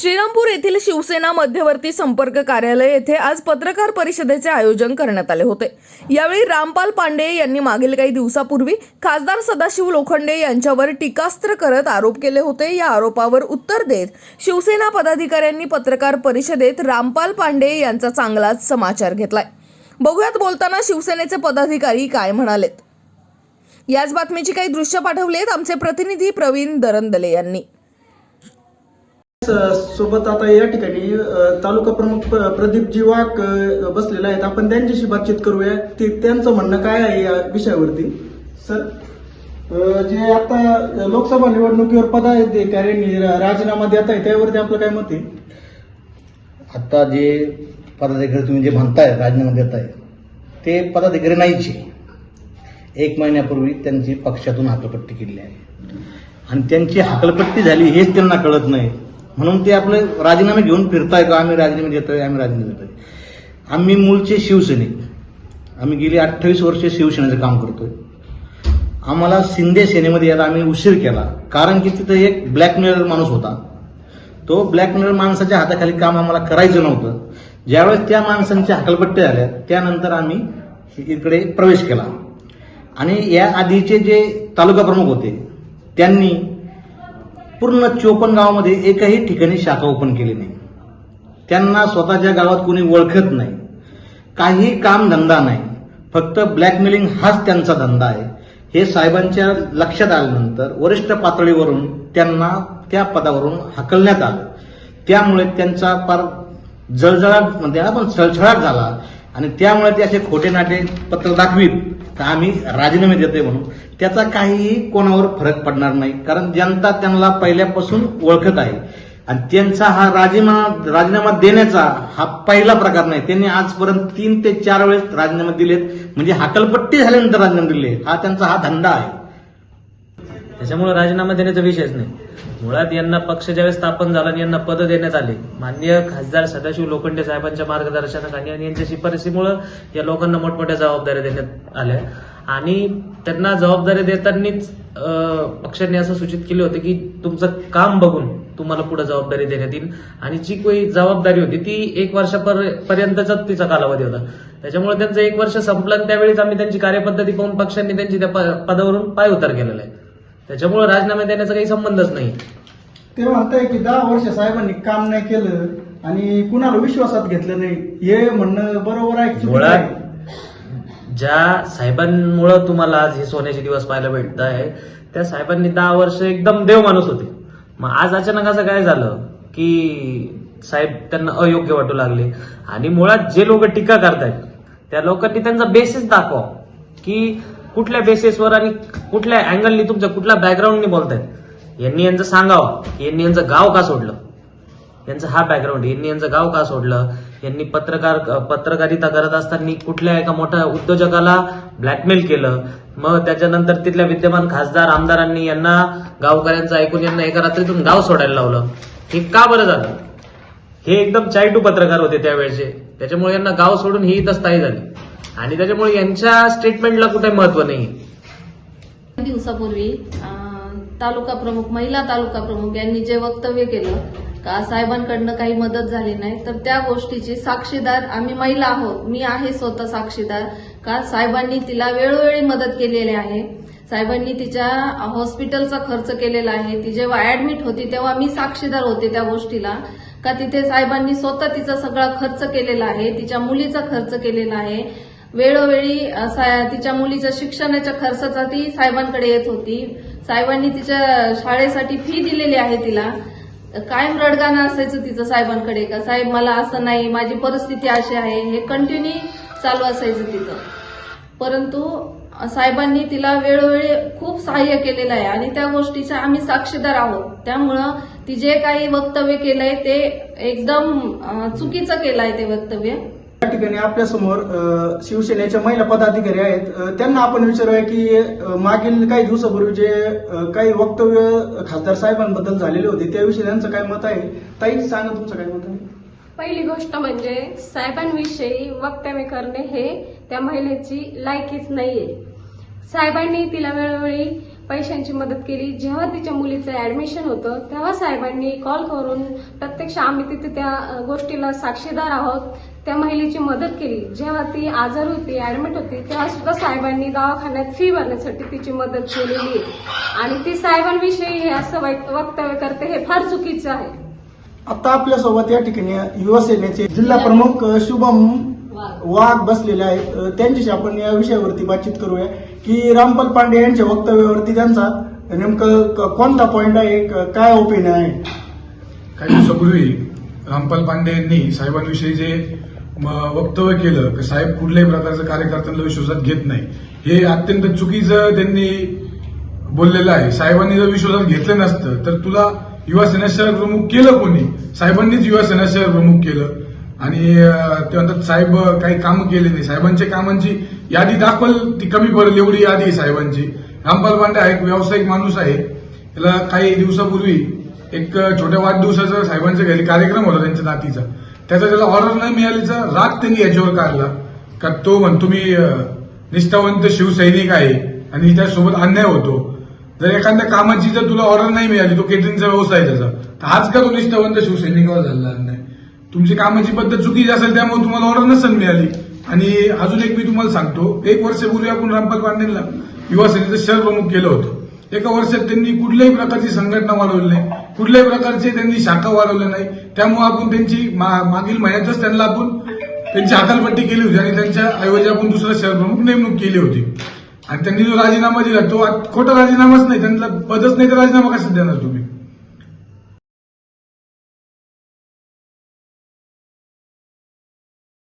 श्रीरामपूर येथील शिवसेना मध्यवर्ती संपर्क कार्यालय येथे आज पत्रकार परिषदेचे आयोजन करण्यात आले होते. यावेळी रामपाल पांडे यांनी मागील काही दिवसापूर्वी खासदार सदाशिव लोखंडे यांच्यावर टीकास्त्र करत आरोप केले होते. या आरोपावर उत्तर देत शिवसेना पदाधिकाऱ्यांनी पत्रकार परिषदेत रामपाल पांडे यांचा चांगलाच समाचार घेतलाय. बघूयात बोलताना शिवसेनेचे पदाधिकारी काय म्हणालेत. याच बातमीची काही दृश्य पाठवलेत आमचे प्रतिनिधी प्रवीण दरंदले यांनी. सोबत आता या ठिकाणी तालुका प्रमुख प- प्रदीपजी वाघ बसलेले आहेत. आपण त्यांच्याशी बातचीत करूया. ते त्यांचं म्हणणं काय आहे या विषयावरती? सर? जे आता लोकसभा निवडणुकीवर पदाधिकाऱ्यांनी राजीनामा देत आहे त्यावरती आपलं काय मत आहे? आता जे पदाधिकारी तुम्ही जे म्हणताय राजीनामा देत आहे ते पदाधिकारी नाहीच. एक महिन्यापूर्वी त्यांची पक्षातून हाकलपट्टी केली आहे. आणि त्यांची हाकलपट्टी झाली हेच त्यांना कळत नाही. म्हणून ते आपले राजीनामे घेऊन फिरताय का? आम्ही राजीनामे देतोय आम्ही राजीनामे देतोय. आम्ही मूळचे शिवसैनिक. आम्ही गेली अठ्ठावीस वर्षे शिवसेनेचं काम करतोय. आम्हाला शिंदे सेनेमध्ये यायला आम्ही उशीर केला. कारण की तिथं एक ब्लॅकमेलर माणूस होता. तो ब्लॅकमेलर माणसाच्या हाताखाली काम आम्हाला करायचं नव्हतं. ज्यावेळेस त्या माणसांच्या हकलपट्ट्या झाल्या त्यानंतर आम्ही इकडे प्रवेश केला. आणि या आधीचे जे तालुका प्रमुख होते त्यांनी पूर्ण चोपन्न गावामध्ये एकही ठिकाणी शाखा ओपन केली नाही. त्यांना स्वतःच्या गावात कोणी ओळखत नाही. काही काम धंदा नाही. फक्त ब्लॅकमेलिंग हाच त्यांचा धंदा आहे. हे साहेबांच्या लक्षात आल्यानंतर वरिष्ठ पातळीवरून त्यांना त्या पदावरून हकलण्यात आलं. त्यामुळे त्यांचा फार जळजळाट म्हणजे आपण छळछळाट झाला. आणि त्यामुळे ते असे खोटे नाटे पत्र दाखवीत. तर आम्ही राजीनामे देतोय म्हणून. त्याचा काहीही कोणावर फरक पडणार नाही. कारण जनता त्यांना पहिल्यापासून ओळखत आहे. आणि त्यांचा हा राजीनामा राजीनामा देण्याचा हा पहिला प्रकार नाही. त्यांनी आजपर्यंत तीन ते चार वेळेस राजीनामे दिलेत. म्हणजे हाकलपट्टी झाल्यानंतर राजीनामे दिले हा त्यांचा हा धंदा आहे. त्याच्यामुळे राजीनामा देण्याचा विषयच नाही. मुळात यांना पक्ष ज्यावेळेस स्थापन झाला आणि यांना पद देण्यात आले मान्य खासदार सदाशिव लोखंडे साहेबांच्या मार्गदर्शनाखाली आणि यांच्या शिफारसीमुळं या लोकांना मोठमोठ्या जबाबदाऱ्या देण्यात आल्या. आणि त्यांना जबाबदारी देतानाच पक्षांनी असं सूचित केले होते की तुमचं काम बघून तुम्हाला पुढे जबाबदारी देण्यात येईल. आणि जी काही जबाबदारी होती ती एक वर्षापर्यंतचा तिचा कालावधी होता. त्याच्यामुळे त्यांचं एक वर्ष संपलं आणि त्यावेळीच आम्ही त्यांची कार्यपद्धती पाहून पक्षांनी त्यांची त्या प- पदावरून पाय उतार केलेला आहे. त्याच्यामुळे राजीनामे देण्याचा काही संबंधच नाही. ते म्हणताय की दहा वर्ष साहेबांनी काम नाही केलं आणि कुणाला विश्वासात घेतलं नाही. हे म्हणणं बरोबर आहे चुकीचं मुळात आहे? ज्या साहेबांमुळं तुम्हाला आज हे सोन्याचे दिवस पाहायला भेटत आहे त्या साहेबांनी दहा वर्ष एकदम देव माणूस होते. मग आज अचानक असं काय झालं की साहेब त्यांना अयोग्य वाटू लागले. आणि मुळात जे लोक टीका करतायत त्या लोकांनी त्यांचा बेसिस दाखवा की कुठल्या बेसिसवर आणि कुठल्या अँगलनी तुमच्या कुठल्या बॅकग्राऊंडनी बोलतायत? यांनी यांचं सांगावं की यांनी यांचं गाव का सोडलं? यांचा हा बॅकग्राऊंड यांनी यांचं गाव का सोडलं? यांनी पत्रकार पत्रकारिता करत असताना कुठल्या एका मोठ्या उद्योजकाला ब्लॅकमेल केलं? मग त्याच्यानंतर तिथल्या विद्यमान खासदार आमदारांनी यांना गावकऱ्यांचं ऐकून यांना एका रात्रीतून गाव सोडायला लावलं. हे का बरं झालं? हे एकदम चायटू पत्रकार होते त्यावेळेचे. त्याच्यामुळे यांना गाव सोडून ही इथं स्थायी झाली. आणि त्याच्यामुळे यांच्या स्टेटमेंटला कुठे महत्त्व नाही दिवसापूर्वी तालुका प्रमुख महिला तालुका प्रमुख यांनी जे वक्तव्य केलं का साहेबांकडनं काही मदत झाली नाही तर त्या गोष्टीची साक्षीदार आम्ही महिला आहोत मी आहे स्वतः साक्षीदार का साहेबांनी तिला वेळोवेळी मदत केलेली आहे साहेबांनी तिच्या हॉस्पिटलचा खर्च केलेला आहे ती जेव्हा ऍडमिट होती तेव्हा मी साक्षीदार होते त्या गोष्टीला का तिथे साहेबांनी स्वतः तिचा सगळा खर्च केलेला आहे तिच्या मुलीचा खर्च केलेला आहे वेळोवेळी तिच्या मुलीच्या शिक्षणाच्या खर्चाचा ती साहेबांकडे येत होती. साहेबांनी तिच्या शाळेसाठी फी दिलेली आहे तिला. कायम रडगाणं असायचं तिचं साहेबांकडे का साहेब मला असं नाही माझी परिस्थिती अशी आहे. हे कंटिन्यू चालू असायचं तिचं. परंतु साहेबांनी तिला वेळोवेळी खूप सहाय्य केलेलं आहे आणि त्या गोष्टीचा आम्ही साक्षीदार आहोत. त्यामुळं ती जे काही वक्तव्य केलंय ते एकदम चुकीचं केलं आहे ते वक्तव्य. या ठिकाणी आपल्यासमोर शिवसेनेच्या महिला पदाधिकारी आहेत. त्यांना आपण विचारूया की मागील काही दिवसापूर्वी जे काही वक्तव्य खासदार साहेबांबद्दल झालेले होते त्याविषयी त्यांचं काय मत आहे? ताई सांगा तुमचं काय मत आहे? पहिली गोष्ट म्हणजे साहेबांविषयी वक्तव्य करणे हे त्या महिलेची लायकीच नाहीये. साहेबांनी तिला वेळोवेळी पैशांची मदत केली. जेव्हा तिच्या मुलीचं ऍडमिशन होतं तेव्हा साहेबांनी कॉल करून प्रत्यक्ष आम्ही तिथे त्या गोष्टीला साक्षीदार आहोत त्या महिलेची मदत केली. जेव्हा ती आजार होती ऍडमिट होती तेव्हा सुद्धा साहेबांनी दवाखान्यात फी भरण्यासाठी तिची मदत केलेली आहे. आणि ती साहेबांविषयी हे असं वैक- वक्तव्य करते हे फार चुकीचं आहे. आता आपल्यासोबत या ठिकाणी युवासेनेचे जिल्हा प्रमुख शुभम वाघ बसलेले आहेत. त्यांच्याशी आपण या विषयावरती बातचीत करूया. की रामपाल पांडे यांच्या वक्तव्यावरती त्यांचा नेमकं कोणता पॉइंट आहे काय ओपिनियन आहे? काही दिवसापूर्वी रामपाल पांडे यांनी साहेबांविषयी जे म, वक्तव्य केलं की साहेब कुठल्याही प्रकारचं कार्यकर्त्यांना विश्वासात घेत नाही. हे अत्यंत चुकीचं त्यांनी बोललेलं आहे. साहेबांनी जर विश्वासात घेतलं नसतं तर तुला युवा सेना शहर प्रमुख केलं कोणी? साहेबांनीच युवा सेना शहर प्रमुख केलं. आणि ते म्हणतात साहेब काही कामं केले नाही. साहेबांच्या कामांची यादी दाखवल ती कमी पडेल एवढी यादी आहे साहेबांची. रामपाल पांडे हा एक व्यावसायिक माणूस आहे. त्याला काही दिवसापूर्वी एक छोट्या वाढदिवसाचा साहेबांच्या घरी कार्यक्रम होता त्यांच्या नातीचा. त्याचा त्याला ऑर्डर नाही मिळाल्याचा राग त्यांनी याच्यावर काढला. का तो म्हणतो मी निष्ठावंत शिवसैनिक आहे आणि त्यासोबत अन्याय होतो. जर एखाद्या कामाची जर तुला ऑर्डर नाही मिळाली तो केटरिंगचा व्यवसाय आहे त्याचा. तर हाच का तो निष्ठावंत शिवसैनिकावर झालेला अन्याय? तुमची कामाची पद्धत चुकीची असेल त्यामुळे तुम्हाला ऑर्डर नसेल मिळाली. आणि अजून एक मी तुम्हाला सांगतो. एक वर्षापूर्वी आपण रामपाल पांडेला युवा सेनेचं शहर प्रमुख केलं होतं. एका वर्षात त्यांनी कुठल्याही प्रकारची संघटना वाढवली नाही. कुठल्याही प्रकारचे त्यांनी शाखा वाढवल्या नाही. त्यामुळे आपण त्यांची मा- मागील महिन्यातच त्यांना आपण त्यांची हकालपट्टी केली होती आणि त्यांच्या ऐवजी आपण दुसरा शहर प्रमुख नेमणूक केली होती. आणि त्यांनी जो राजीनामा दिला तो खोटा राजीनामाच नाही. त्यांना पदच नाही तर राजीनामा कसा देणार तुम्ही?